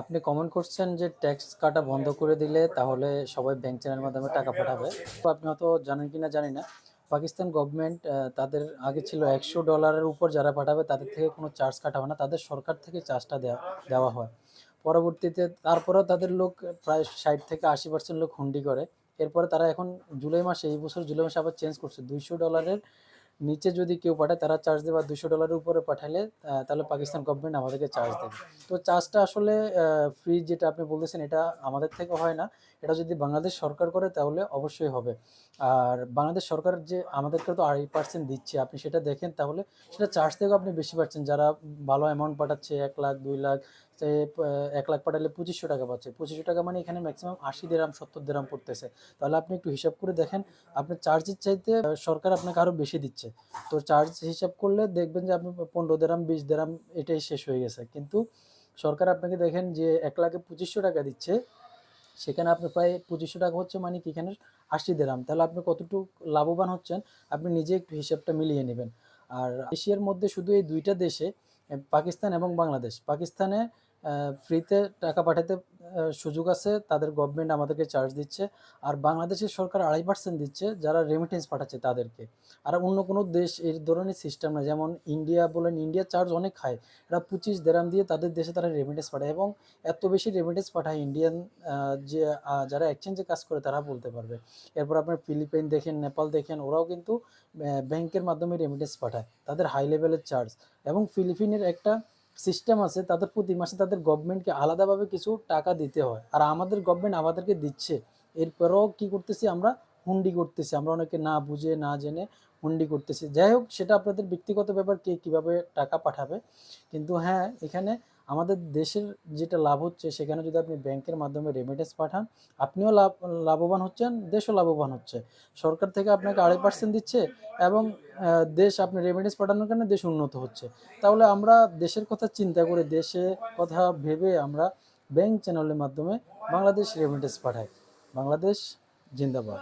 আপনি কমেন্ট করছেন যে ট্যাক্স কাটা বন্ধ করে দিলে তাহলে সবাই ব্যাংক চ্যানেলের মাধ্যমে টাকা পাঠাবে। আপনি হয়তো জানেন কি না জানি না। পাকিস্তান গভর্নমেন্ট তাদের আগে ছিল একশো ডলারের উপর যারা পাঠাবে তাদের থেকে কোনো চার্জ কাটা হয় না। তাদের সরকার থেকে চার্জটা দেওয়া দেওয়া হয়। পরবর্তীতে তারপরেও তাদের লোক প্রায় ষাট থেকে আশি পার্সেন্ট লোক হুন্ডি করে। এরপরে তারা এখন জুলাই মাসে, এই বছর জুলাই মাসে আবার চেঞ্জ করছে। দুইশো ডলারের নিচে যদি কেউ পাঠায়, তারা চার্জ দেবে। আর দুশো ডলারের উপরে পাঠালে তাহলে পাকিস্তান গভর্নমেন্ট আমাদেরকে চার্জ দেবে। তো চার্জটা আসলে ফ্রি যেটা আপনি বলতেছেন এটা আমাদের থেকে হয় না। এটা যদি বাংলাদেশ সরকার করে, তাহলে অবশ্যই হবে। আর বাংলাদেশ সরকার যে আমাদেরকে তো আড়াই পার্সেন্ট দিচ্ছে, আপনি সেটা দেখেন, তাহলে সেটা চার্জ থেকেও আপনি বেশি পাচ্ছেন। যারা ভালো অ্যামাউন্ট পাঠাচ্ছে, এক লাখ, দুই লাখ, সে এক লাখ পাঠালে পঁচিশশো টাকা পাচ্ছে। পঁচিশশো টাকা মানে এখানে ম্যাক্সিমাম আশি দেরাম সত্তর দেরাম পড়তেছে। তাহলে আপনি একটু হিসাব করে দেখেন, আপনার চার্জের চাইতে সরকার আপনাকে আরও বেশি দিচ্ছে। তো চার্জ হিসাব করলে দেখবেন যে আপনি পনেরো দেরাম, বিশ দেরাম এটাই শেষ হয়ে গেছে। কিন্তু সরকার আপনাকে দেখেন যে এক লাখে পঁচিশশো টাকা দিচ্ছে, সেখানে আপনি প্রায় পঁচিশশো টাকা হচ্ছে মানে কি এখানে আশি দেরাম। তাহলে আপনি কতটুকু লাভবান হচ্ছেন, আপনি নিজে একটু হিসাবটা মিলিয়ে নেবেন। আর এশিয়ার মধ্যে শুধু এই দুইটা দেশে পাকিস্তান এবং বাংলাদেশ। পাকিস্তানে ফ্রিতে টাকা পাঠাতে সুযোগ আছে, তাদের গভর্নমেন্ট আমাদেরকে চার্জ দিচ্ছে। আর বাংলাদেশের সরকার আড়াই পার্সেন্ট দিচ্ছে যারা রেমিটেন্স পাঠাচ্ছে তাদেরকে। আর অন্য কোনো দেশ এই ধরনের সিস্টেম না, যেমন ইন্ডিয়া বলেন ইন্ডিয়া চার্জ অনেক খায় এরা পঁচিশ দেরাম দিয়ে তাদের দেশে তারা রেমিটেন্স পাঠায় এবং এত বেশি রেমিটেন্স পাঠায় ইন্ডিয়ান যে যারা এক্সচেঞ্জে কাজ করে তারা বলতে পারবে। এরপর আপনার ফিলিপাইন দেখেন নেপাল দেখেন, ওরাও কিন্তু ব্যাংকের মাধ্যমে রেমিটেন্স পাঠায়। তাদের হাই লেভেলের চার্জ এবং ফিলিপিনের একটা সিস্টেম আছে, তাদের প্রতি মাসে তাদের গভর্নমেন্টকে আলাদাভাবে কিছু টাকা দিতে হয়। আর আমাদের গভর্নমেন্ট আমাদেরকে দিচ্ছে। এরপরেও কি করতেছি আমরা? হুন্ডি করতেছি। আমরা অনেকে না বুঝে, না জেনে হুন্ডি করতেছি। যাই হোক, সেটা আপনাদের ব্যক্তিগত ব্যাপার কে কীভাবে টাকা পাঠাবে। কিন্তু হ্যাঁ এখানে আমাদের দেশের যেটা লাভ হচ্ছে, সেখানে যদি আপনি ব্যাংকের মাধ্যমে রেমিটেন্স পাঠান, আপনিও লাভ, লাভবান হচ্ছেন, দেশও লাভবান হচ্ছে। সরকার থেকে আপনাকে আড়াই পার্সেন্ট দিচ্ছে এবং দেশ আপনি রেমিটেন্স পাঠানোর কারণে দেশ উন্নত হচ্ছে। তাহলে আমরা দেশের কথা চিন্তা করে দেশে কথা ভেবে আমরা ব্যাংক চ্যানেলের মাধ্যমে বাংলাদেশ রেমিটেন্স পাঠাই। বাংলাদেশ জিন্দাবাদ।